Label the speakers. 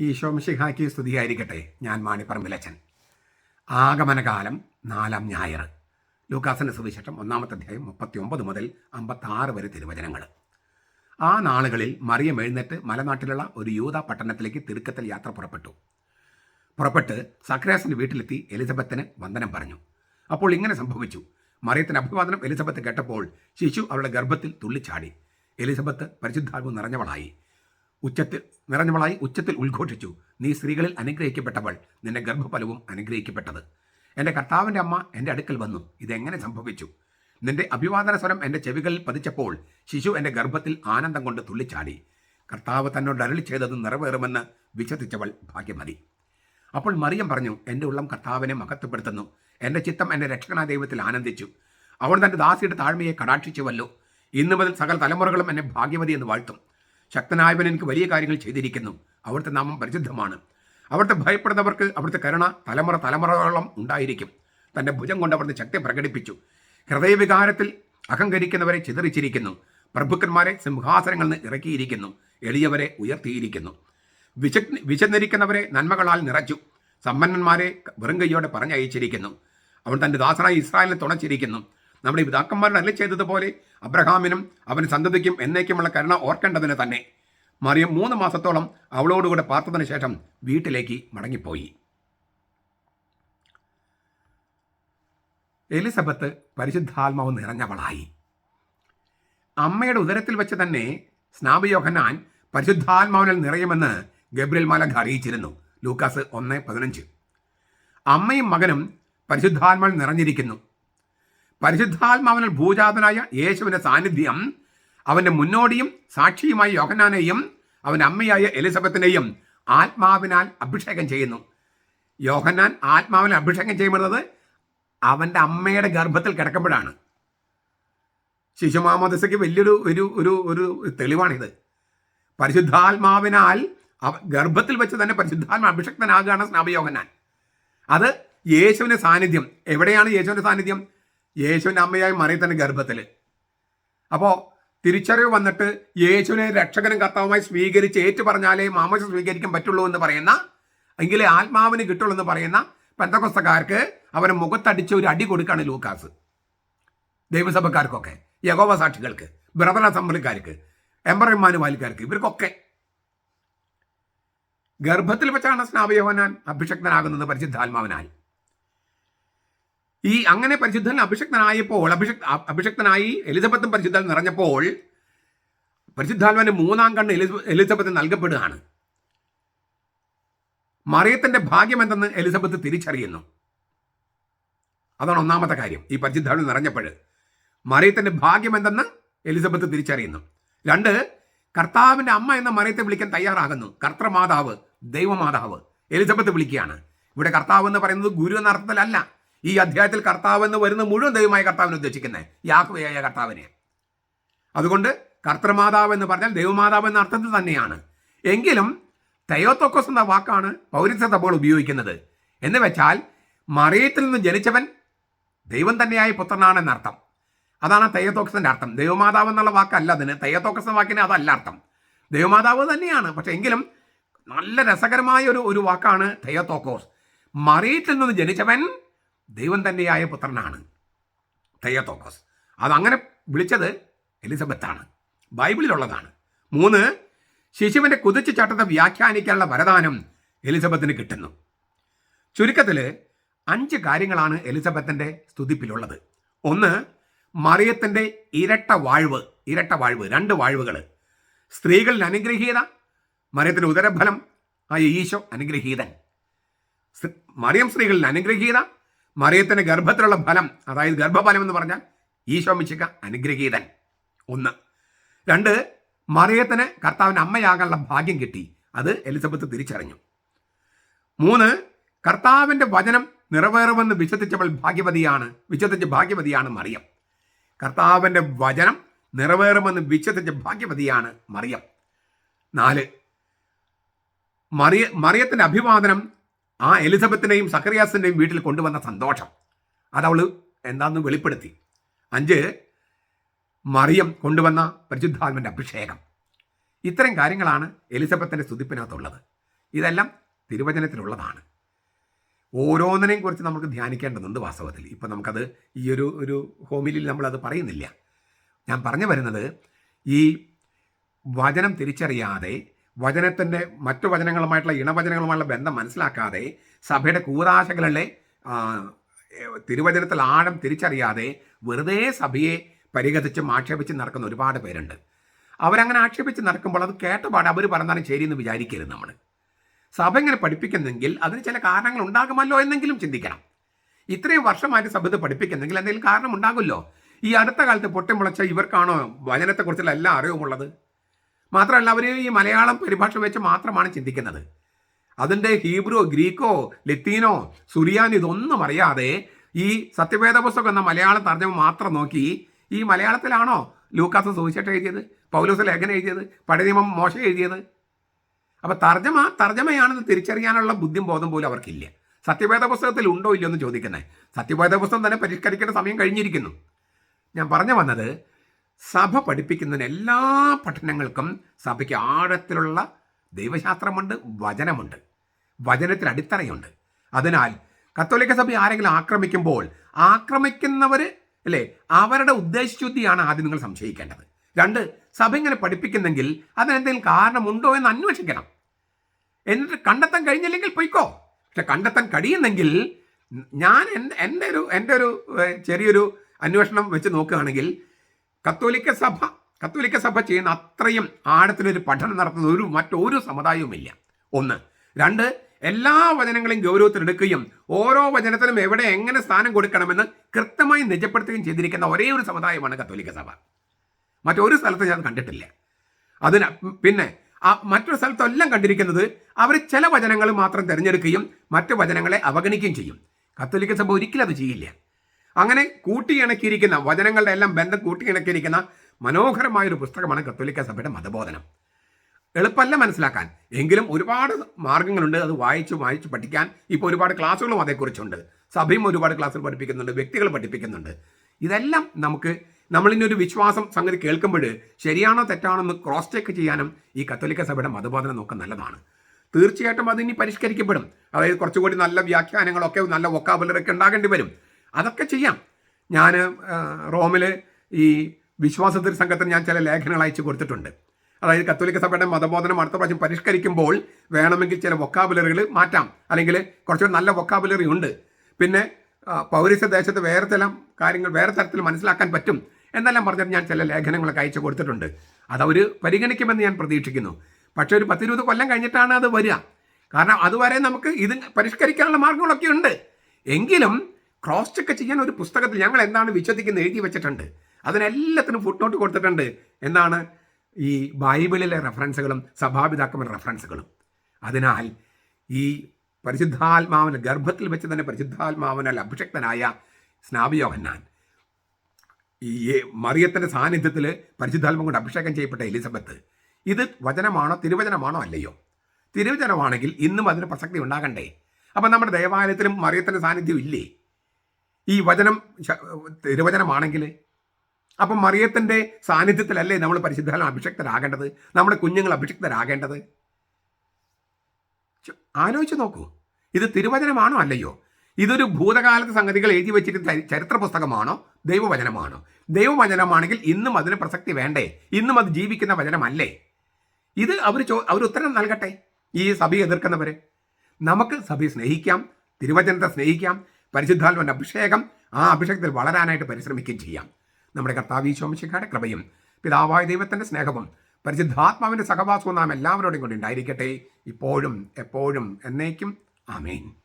Speaker 1: ഈശോ മിശിഹായ്ക്ക് സ്തുതിയായിരിക്കട്ടെ ഞാൻ മാണിപ്പറമ്പിലച്ചൻ ആഗമനകാലം നാലാം ഞായർ. ലൂക്കാസിന്റെ സുവിശേഷം ഒന്നാമത്തെ അധ്യായം മുപ്പത്തി ഒമ്പത് മുതൽ അമ്പത്താറ് വരെ തിരുവചനങ്ങൾ. ആ നാളുകളിൽ മറിയം എഴുന്നേറ്റ് മലനാട്ടിലുള്ള ഒരു യൂത പട്ടണത്തിലേക്ക് തിടുക്കത്തിൽ യാത്ര പുറപ്പെട്ടു. പുറപ്പെട്ട് സക്രാസിന്റെ വീട്ടിലെത്തി എലിസബത്തിന് വന്ദനം പറഞ്ഞു. അപ്പോൾ ഇങ്ങനെ സംഭവിച്ചു. മറിയത്തിന് അഭിവാദനം എലിസബത്ത് കേട്ടപ്പോൾ ശിശു അവളുടെ ഗർഭത്തിൽ തുള്ളിച്ചാടി. എലിസബത്ത് പരിശുദ്ധാത്മ നിറഞ്ഞവളായി. ഉച്ചത്തിൽ നിറഞ്ഞവളായി ഉച്ചത്തിൽ ഉദ്ഘോഷിച്ചു. നീ സ്ത്രീകളിൽ അനുഗ്രഹിക്കപ്പെട്ടവൾ. നിന്റെ ഗർഭഫലവും അനുഗ്രഹിക്കപ്പെട്ടത്. എന്റെ കർത്താവിന്റെ അമ്മ എന്റെ അടുക്കൽ വന്നു. ഇതെങ്ങനെ സംഭവിച്ചു? നിന്റെ അഭിവാദന സ്വരം എന്റെ ചെവികളിൽ പതിച്ചപ്പോൾ ശിശു എന്റെ ഗർഭത്തിൽ ആനന്ദം കൊണ്ട് തുള്ളിച്ചാടി. കർത്താവ് തന്നോട് അരളി ചെയ്തത് നിറവേറുമെന്ന് വിശ്വസിച്ചവൾ ഭാഗ്യമതി. അപ്പോൾ മറിയം പറഞ്ഞു എന്റെ ഉള്ളം കർത്താവിനെ മഹത്വപ്പെടുത്തുന്നു. എന്റെ ചിത്തം എന്റെ രക്ഷകനാ ദൈവത്തിൽ ആനന്ദിച്ചു. അവൾ തന്റെ ദാസിയുടെ താഴ്മയെ കടാക്ഷിച്ചുവല്ലോ. ഇന്നു മുതൽ സകല തലമുറകളും എന്നെ ഭാഗ്യമതി എന്ന് വാഴ്ത്തും. ശക്തനായവൻ എനിക്ക് വലിയ കാര്യങ്ങൾ ചെയ്തിരിക്കുന്നു. അവിടുത്തെ നാമം പരിശുദ്ധമാണ്. അവിടുത്തെ ഭയപ്പെടുന്നവർക്ക് അവിടുത്തെ കരുണ തലമുറ തലമുറകളോളം ഉണ്ടായിരിക്കും. തന്റെ ഭുജം കൊണ്ട് അവിടുത്തെ ശക്തി പ്രകടിപ്പിച്ചു. ഹൃദയവികാരത്തിൽ അഹങ്കരിക്കുന്നവരെ ചിതറിച്ചിരിക്കുന്നു. പ്രഭുക്കന്മാരെ സിംഹാസനങ്ങളിൽ നിന്ന് ഇറക്കിയിരിക്കുന്നു. എളിയവരെ ഉയർത്തിയിരിക്കുന്നു. വിശ വിശന്നിരിക്കുന്നവരെ നന്മകളാൽ നിറച്ചു. സമ്പന്നന്മാരെ വെറും കൈയോടെ പറഞ്ഞയച്ചിരിക്കുന്നു. അവൻ തന്റെ ദാസനായ ഇസ്രായേലിനെ തുണച്ചിരിക്കുന്നു. നമ്മുടെ പിതാക്കന്മാരുടെ അല്ല ചെയ്തതുപോലെ അബ്രഹാമിനും അവന് സന്തതിക്കും എന്നേക്കുമുള്ള കരുണ ഓർക്കേണ്ടതിന് തന്നെ. മറിയം മൂന്ന് മാസത്തോളം അവളോടുകൂടെ പാർത്തതിന് ശേഷം വീട്ടിലേക്ക് മടങ്ങിപ്പോയി. എലിസബത്ത് പരിശുദ്ധാത്മാവ് നിറഞ്ഞവളായി. അമ്മയുടെ ഉദരത്തിൽ വെച്ച് തന്നെ സ്നാപയോഹനാൻ പരിശുദ്ധാത്മാവിനിൽ നിറയുമെന്ന് ഗബ്രിൽ മാലഖ അറിയിച്ചിരുന്നു. ലൂക്കാസ് ഒന്ന് പതിനഞ്ച്. അമ്മയും മകനും പരിശുദ്ധാത്മാവിൽ നിറഞ്ഞിരിക്കുന്നു. പരിശുദ്ധാത്മാവിനാൽ ഭൂജാതനായ യേശുവിന്റെ സാന്നിധ്യം അവന്റെ മുന്നോടിയും സാക്ഷിയുമായ യോഹനാനെയും അവന്റെ അമ്മയായ എലിസബത്തിനെയും ആത്മാവിനാൽ അഭിഷേകം ചെയ്യുന്നു. യോഹന്നാൻ ആത്മാവിനെ അഭിഷേകം ചെയ്യുന്നത് അവന്റെ അമ്മയുടെ ഗർഭത്തിൽ കിടക്കുമ്പോഴാണ്. ശിശുമാമദസയ്ക്ക് വലിയൊരു ഒരു ഒരു ഒരു തെളിവാണിത്. പരിശുദ്ധാത്മാവിനാൽ ഗർഭത്തിൽ വെച്ച് തന്നെ പരിശുദ്ധാത്മ അഭിഷക്തനാകുകയാണ് സ്നാപയോഹന്നാൻ അത് യേശുവിന്റെ സാന്നിധ്യം. എവിടെയാണ് യേശുവിന്റെ സാന്നിധ്യം? യേശുവിന്റെ അമ്മയായി മറിയത്തിന്റെ ഗർഭത്തിൽ അപ്പോൾ തിരിച്ചറിവ് വന്നിട്ട് യേശുവിനെ രക്ഷകനും കർത്താവുമായി സ്വീകരിച്ച് ഏറ്റു പറഞ്ഞാലേ മാമോശ സ്വീകരിക്കാൻ പറ്റുള്ളൂ എന്ന് പറയുന്ന എങ്കിലേ ആത്മാവിന് കിട്ടുള്ളൂ എന്ന് പറയുന്ന പെന്തക്കൊസ്തക്കാർക്ക് അവരെ മുഖത്തടിച്ച് ഒരു അടി കൊടുക്കുകയാണ് ലൂക്കാസ്. ദൈവസഭക്കാർക്കൊക്കെ യഗോവ സാക്ഷികൾക്ക് ബ്രദർ അസംബ്ലിക്കാർക്ക് എംബറമാനുവാലിക്കാർക്ക് ഇവർക്കൊക്കെ. ഗർഭത്തിൽ വെച്ചാണ് സ്നാപയോഹനാൻ അഭിഷക്തനാകുന്നത് പരിശുദ്ധാത്മാവിനാൽ. ഈ അങ്ങനെ പരിശുദ്ധൻ അഭിഷക്തനായപ്പോൾ അഭിഷക് അഭിഷക്തനായി എലിസബത്തും പരിശുദ്ധൻ നിറഞ്ഞപ്പോൾ പരിശുദ്ധാത്മാവിന്റെ മൂന്നാം കണ്ണ് എലിസബത്ത് നൽകപ്പെടുകയാണ്. മറിയത്തിന്റെ ഭാഗ്യം എന്തെന്ന് എലിസബത്ത് തിരിച്ചറിയുന്നു. അതാണ് ഒന്നാമത്തെ കാര്യം ഈ പരിശുദ്ധാത്മ നിറഞ്ഞപ്പോൾ. മറിയത്തിന്റെ ഭാഗ്യം എന്തെന്ന് എലിസബത്ത് തിരിച്ചറിയുന്നു. രണ്ട് കർത്താവിന്റെ അമ്മ എന്ന മറിയത്തെ വിളിക്കാൻ തയ്യാറാകുന്നു. കർത്തമാതാവ് ദൈവമാതാവ് എലിസബത്ത് വിളിക്കുകയാണ്. ഇവിടെ കർത്താവ് എന്ന് പറയുന്നത് ഗുരു എന്ന അർത്ഥത്തിലല്ല ഈ അധ്യായത്തിൽ കർത്താവ് എന്ന് വരുന്ന മുഴുവൻ ദൈവമായ കർത്താവിനെ ഉദ്ദേശിക്കുന്നത് യാഹ്വയായ കർത്താവിനെ. അതുകൊണ്ട് കർത്തൃമാതാവ് എന്ന് പറഞ്ഞാൽ ദൈവമാതാവ് എന്ന അർത്ഥത്തിൽ തന്നെയാണ്. എങ്കിലും തയോത്തോക്കോസ് എന്ന വാക്കാണ് പൗരസ്യ സഭകൾ ഉപയോഗിക്കുന്നത്. എന്ന് വെച്ചാൽ മറിയത്തിൽ നിന്ന് ജനിച്ചവൻ ദൈവം തന്നെയായ പുത്രനാണ് എന്നർത്ഥം അതാണ് തെയ്യത്തോക്കസിന്റെ അർത്ഥം. ദൈവമാതാവ് എന്നുള്ള വാക്കല്ല അതിന്. തയ്യത്തോക്കസ് എന്ന വാക്കിന് അതല്ല അർത്ഥം. ദൈവമാതാവ് തന്നെയാണ്. പക്ഷെ എങ്കിലും നല്ല രസകരമായ ഒരു ഒരു വാക്കാണ് തയ്യത്തോക്കോസ് മറിയത്തിൽ നിന്ന് ജനിച്ചവൻ ദൈവം തന്നെയായ പുത്രനാണ്. തെയ്യത്തോക്കോസ്. അതങ്ങനെ വിളിച്ചത് എലിസബത്താണ്. ബൈബിളിലുള്ളതാണ്. മൂന്ന് ശിശുവിന്റെ കുതിച്ചു ചട്ടത്തെ വ്യാഖ്യാനിക്കാനുള്ള വരദാനം എലിസബത്തിന് കിട്ടുന്നു. ചുരുക്കത്തിൽ അഞ്ച് കാര്യങ്ങളാണ് എലിസബത്തിന്റെ സ്തുതിപ്പിലുള്ളത്. ഒന്ന് മറിയത്തിന്റെ ഇരട്ട വാഴ്വ് ഇരട്ട വാഴ്വ് രണ്ട് വാഴ്വുകൾ സ്ത്രീകളിൽ അനുഗ്രഹീത മറിയത്തിന്റെ ഉദരഫലം ആയ ഈശോ അനുഗ്രഹീതൻ. മറിയം സ്ത്രീകളിൽ അനുഗ്രഹീത മറിയത്തിന്റെ ഗർഭത്തിലുള്ള ഫലം അതായത് ഗർഭഫലം എന്ന് പറഞ്ഞാൽ ഈശോ മിശിക്ക അനുഗ്രഹീതൻ. ഒന്ന്. രണ്ട് മറിയത്തിന് കർത്താവിന് അമ്മയാകാനുള്ള ഭാഗ്യം കിട്ടി. അത് എലിസബത്ത് തിരിച്ചറിഞ്ഞു. മൂന്ന് കർത്താവിന്റെ വചനം നിറവേറുമെന്ന് വിശ്വസിച്ചവൾ ഭാഗ്യവതിയാണ് വിശ്വസിച്ച ഭാഗ്യവതിയാണ് മറിയം. കർത്താവിന്റെ വചനം നിറവേറുമെന്ന് വിശ്വസിച്ച ഭാഗ്യവതിയാണ് മറിയം. നാല് മറിയ മറിയത്തിന്റെ അഭിവാദനം ആ എലിസബത്തിനെയും സക്കറിയാസിന്റെയും വീട്ടിൽ കൊണ്ടുവന്ന സന്തോഷം. അതവൾ എന്താണെന്ന് വെളിപ്പെടുത്തി. അഞ്ച് മറിയം കൊണ്ടുവന്ന പരിശുദ്ധാത്മന്റെ അഭിഷേകം. ഇത്തരം കാര്യങ്ങളാണ് എലിസബത്തിന്റെ സ്തുതിപ്പിനകത്തുള്ളത്. ഇതെല്ലാം തിരുവചനത്തിലുള്ളതാണ്. ഓരോന്നിനെയും കുറിച്ച് നമുക്ക് ധ്യാനിക്കേണ്ടതുണ്ട് വാസ്തവത്തിൽ. ഇപ്പം നമുക്കത് ഈ ഒരു ഒരു ഹോമിലിൽ നമ്മളത് പറയുന്നില്ല. ഞാൻ പറഞ്ഞു വരുന്നത് ഈ വചനം തിരിച്ചറിയാതെ വചനത്തിന്റെ മറ്റു വചനങ്ങളുമായിട്ടുള്ള ഇണവചനങ്ങളുമായുള്ള ബന്ധം മനസ്സിലാക്കാതെ സഭയുടെ കൂതാശകളിലെ ആ, തിരുവചനത്തിൽ ആഴം തിരിച്ചറിയാതെ വെറുതെ സഭയെ പരിഹസിച്ചും ആക്ഷേപിച്ചും നടക്കുന്ന ഒരുപാട് പേരുണ്ട്. അവരങ്ങനെ ആക്ഷേപിച്ച് നടക്കുമ്പോൾ അത് കേട്ടപാട് അവർ പറഞ്ഞാലും ശരിയെന്ന് വിചാരിക്കരുത് നമ്മൾ സഭ ഇങ്ങനെ പഠിപ്പിക്കുന്നെങ്കിൽ അതിന് ചില കാരണങ്ങൾ ഉണ്ടാകുമല്ലോ എന്നെങ്കിലും ചിന്തിക്കണം. ഇത്രയും വർഷമായിട്ട് സഭ ഇത് പഠിപ്പിക്കുന്നെങ്കിൽ എന്തെങ്കിലും കാരണം ഉണ്ടാകുമല്ലോ ഈ അടുത്ത കാലത്ത് പൊട്ടിമുളച്ച ഇവർക്കാണോ വചനത്തെക്കുറിച്ചുള്ള എല്ലാ അറിവുമുള്ളത്? മാത്രമല്ല അവർ ഈ മലയാളം പരിഭാഷ വെച്ച് മാത്രമാണ് ചിന്തിക്കുന്നത്. അതിന്റെ ഹീബ്രോ ഗ്രീക്കോ ലത്തീനോ സുറിയാനോ ഇതൊന്നും അറിയാതെ ഈ സത്യവേദ പുസ്തകം എന്ന മലയാള തർജമ മാത്രം നോക്കി ഈ മലയാളത്തിലാണോ ലൂക്കാസ് സുവിശേഷം എഴുതിയത് പൗലോസ് ലേഖനം എഴുതിയത് പഴയ മോശം എഴുതിയത്? അപ്പോൾ തർജമ തർജമയാണെന്ന് തിരിച്ചറിയാനുള്ള ബുദ്ധിയും ബോധം പോലും അവർക്കില്ല. സത്യവേദ പുസ്തകത്തിൽ ഉണ്ടോ ഇല്ലയോ എന്ന് ചോദിക്കുന്നത് സത്യവേദ പുസ്തകം തന്നെ പരിഷ്കരിക്കേണ്ട സമയം കഴിഞ്ഞിരിക്കുന്നു. ഞാൻ പറഞ്ഞു വന്നത് സഭ പഠിപ്പിക്കുന്നതിന് എല്ലാ പഠനങ്ങൾക്കും സഭയ്ക്ക് ആഴത്തിലുള്ള ദൈവശാസ്ത്രമുണ്ട് വചനമുണ്ട്. വചനത്തിന് അടിത്തറയുണ്ട്. അതിനാൽ കത്തോലിക്ക സഭ ആരെങ്കിലും ആക്രമിക്കുമ്പോൾ ആക്രമിക്കുന്നവർ അല്ലേ അവരുടെ ഉദ്ദേശശുദ്ധിയാണ് ആദ്യം നിങ്ങൾ സംശയിക്കേണ്ടത്. രണ്ട് സഭ ഇങ്ങനെ പഠിപ്പിക്കുന്നെങ്കിൽ അതിനെന്തെങ്കിലും കാരണമുണ്ടോ എന്ന് അന്വേഷിക്കണം. എന്നിട്ട് കണ്ടെത്താൻ കഴിഞ്ഞില്ലെങ്കിൽ പൊയ്ക്കോ. പക്ഷെ കണ്ടെത്താൻ കഴിയുന്നെങ്കിൽ ഞാൻ എന്റെ ഒരു എന്റെ ഒരു ചെറിയൊരു അന്വേഷണം വെച്ച് നോക്കുകയാണെങ്കിൽ കത്തോലിക്ക സഭ കത്തോലിക്ക സഭ ചെയ്യുന്ന അത്രയും ആഴത്തിലൊരു പഠനം നടത്തുന്ന ഒരു മറ്റൊരു സമുദായവുമില്ല. ഒന്ന്. രണ്ട് എല്ലാ വചനങ്ങളെയും ഗൗരവത്തിലെടുക്കുകയും ഓരോ വചനത്തിനും എവിടെ എങ്ങനെ സ്ഥാനം കൊടുക്കണമെന്ന് കൃത്യമായി നിജപ്പെടുത്തുകയും ചെയ്തിരിക്കുന്ന ഒരേ ഒരു സമുദായമാണ് കത്തോലിക്ക സഭ. മറ്റൊരു സ്ഥലത്ത് ഞാൻ കണ്ടിട്ടില്ല. അതിന് പിന്നെ ആ മറ്റൊരു സ്ഥലത്തെല്ലാം കണ്ടിരിക്കുന്നത് അവർ ചില വചനങ്ങൾ മാത്രം തിരഞ്ഞെടുക്കുകയും മറ്റു വചനങ്ങളെ അവഗണിക്കുകയും ചെയ്യും. കത്തോലിക്ക സഭ ഒരിക്കലും അത് ചെയ്യില്ല. അങ്ങനെ കൂട്ടിയിണക്കിയിരിക്കുന്ന വചനങ്ങളുടെ എല്ലാം ബന്ധം കൂട്ടിയിണക്കിയിരിക്കുന്ന മനോഹരമായൊരു പുസ്തകമാണ് കത്തോലിക്ക സഭയുടെ മതബോധനം. എളുപ്പമല്ല മനസ്സിലാക്കാൻ. എങ്കിലും ഒരുപാട് മാർഗങ്ങളുണ്ട്. അത് വായിച്ച് വായിച്ച് പഠിക്കാൻ. ഇപ്പോൾ ഒരുപാട് ക്ലാസ്സുകളും അതേക്കുറിച്ചുണ്ട്. സഭയും ഒരുപാട് ക്ലാസ്സുകൾ പഠിപ്പിക്കുന്നുണ്ട്. വ്യക്തികൾ പഠിപ്പിക്കുന്നുണ്ട്. ഇതെല്ലാം നമുക്ക് നമ്മളിന്റെ ഒരു വിശ്വാസം സംഗതി കേൾക്കുമ്പോൾ ശരിയാണോ തെറ്റാണോ എന്ന് ക്രോസ് ചെക്ക് ചെയ്യാനും ഈ കത്തോലിക്ക സഭയുടെ മതബോധനം നോക്കാൻ നല്ലതാണ്. തീർച്ചയായിട്ടും അതിനി പരിഷ്കരിക്കപ്പെടും. അതായത് കുറച്ചുകൂടി നല്ല വ്യാഖ്യാനങ്ങളൊക്കെ നല്ല വൊക്കാബുലറൊക്കെ ഉണ്ടാകേണ്ടി വരും. അതൊക്കെ ചെയ്യാം. ഞാൻ റോമിൽ ഈ വിശ്വാസത്തിൽ സംഘത്തിന് ഞാൻ ചില ലേഖനങ്ങൾ അയച്ചു കൊടുത്തിട്ടുണ്ട്. അതായത് കത്തോലിക്ക സഭയുടെ മതബോധനം അടുത്ത പ്രാവശ്യം പരിഷ്കരിക്കുമ്പോൾ വേണമെങ്കിൽ ചില വൊക്കാബുലറികൾ മാറ്റാം. അല്ലെങ്കിൽ കുറച്ചുകൂടി നല്ല വൊക്കാബുലറി ഉണ്ട്. പിന്നെ പൗരസ്യ ദേശത്ത് വേറെ ചില കാര്യങ്ങൾ വേറെ തരത്തിൽ മനസ്സിലാക്കാൻ പറ്റും എന്നെല്ലാം പറഞ്ഞിട്ട് ഞാൻ ചില ലേഖനങ്ങളൊക്കെ അയച്ചു കൊടുത്തിട്ടുണ്ട്. അതവർ പരിഗണിക്കുമെന്ന് ഞാൻ പ്രതീക്ഷിക്കുന്നു. പക്ഷേ ഒരു പത്തിരുപത് കൊല്ലം കഴിഞ്ഞിട്ടാണ് അത് വരിക. കാരണം അതുവരെ നമുക്ക് ഇത് പരിഷ്കരിക്കാനുള്ള മാർഗങ്ങളൊക്കെ ഉണ്ട്. എങ്കിലും ക്രോസ് ചെക്ക് ചെയ്യാൻ ഒരു പുസ്തകത്തിൽ ഞങ്ങൾ എന്താണ് വിശ്വസിക്കുന്നത് എഴുതി വെച്ചിട്ടുണ്ട്. അതിനെല്ലാത്തിനും ഫുട് നോട്ട് കൊടുത്തിട്ടുണ്ട്. എന്താണ്? ഈ ബൈബിളിലെ റെഫറൻസുകളും സഭാപിതാക്കളുടെ റെഫറൻസുകളും അതിനാൽ ഈ പരിശുദ്ധാത്മാവിന് ഗർഭത്തിൽ വെച്ച് തന്നെ പരിശുദ്ധാത്മാവിനാൽ അഭിഷക്തനായ സ്നാപിയോഹന്നാൻ ഈ മറിയത്തിന്റെ സാന്നിധ്യത്തിൽ പരിശുദ്ധാത്മ കൊണ്ട് അഭിഷേകം ചെയ്യപ്പെട്ട എലിസബത്ത് ഇത് വചനമാണോ തിരുവചനമാണോ അല്ലയോ? തിരുവചനമാണെങ്കിൽ ഇന്നും അതിന് പ്രസക്തി ഉണ്ടാകണ്ടേ? അപ്പം നമ്മുടെ ദേവാലയത്തിലും മറിയത്തിന്റെ സാന്നിധ്യം ഇല്ലേ? ഈ വചനം തിരുവചനമാണെങ്കിൽ അപ്പം മറിയത്തിന്റെ സാന്നിധ്യത്തിലല്ലേ നമ്മൾ പരിശുദ്ധാലം അഭിഷക്തരാകേണ്ടത്? നമ്മുടെ കുഞ്ഞുങ്ങൾ അഭിഷക്തരാകേണ്ടത്? ആലോചിച്ച് നോക്കൂ. ഇത് തിരുവചനമാണോ അല്ലയോ? ഇതൊരു ഭൂതകാലത്തെ സംഗതികൾ എഴുതി ചരി- ചരിത്ര പുസ്തകമാണോ ദൈവവചനമാണോ? ദൈവവചനമാണെങ്കിൽ ഇന്നും അതിന് പ്രസക്തി വേണ്ടേ? ഇന്നും അത് ജീവിക്കുന്ന വചനമല്ലേ? ഇത് അവർ ചോ അവർ ഉത്തരം നൽകട്ടെ? ഈ സഭയെ എതിർക്കുന്നവർ നമുക്ക് സഭയെ സ്നേഹിക്കാം തിരുവചനത്തെ സ്നേഹിക്കാം പരിശുദ്ധാത്മന്റെ അഭിഷേകം ആ അഭിഷേകത്തിൽ വളരാനായിട്ട് പരിശ്രമിക്കുകയും ചെയ്യാം. നമ്മുടെ കർത്താവ് ഈശോമിശിഖയുടെ കൃപയും പിതാവായ ദൈവത്തിന്റെ സ്നേഹവും പരിശുദ്ധാത്മാവിന്റെ സഹവാസവും നാം എല്ലാവരോടും കൂടി ഉണ്ടായിരിക്കട്ടെ. ഇപ്പോഴും എപ്പോഴും എന്നേക്കും. ആമേൻ.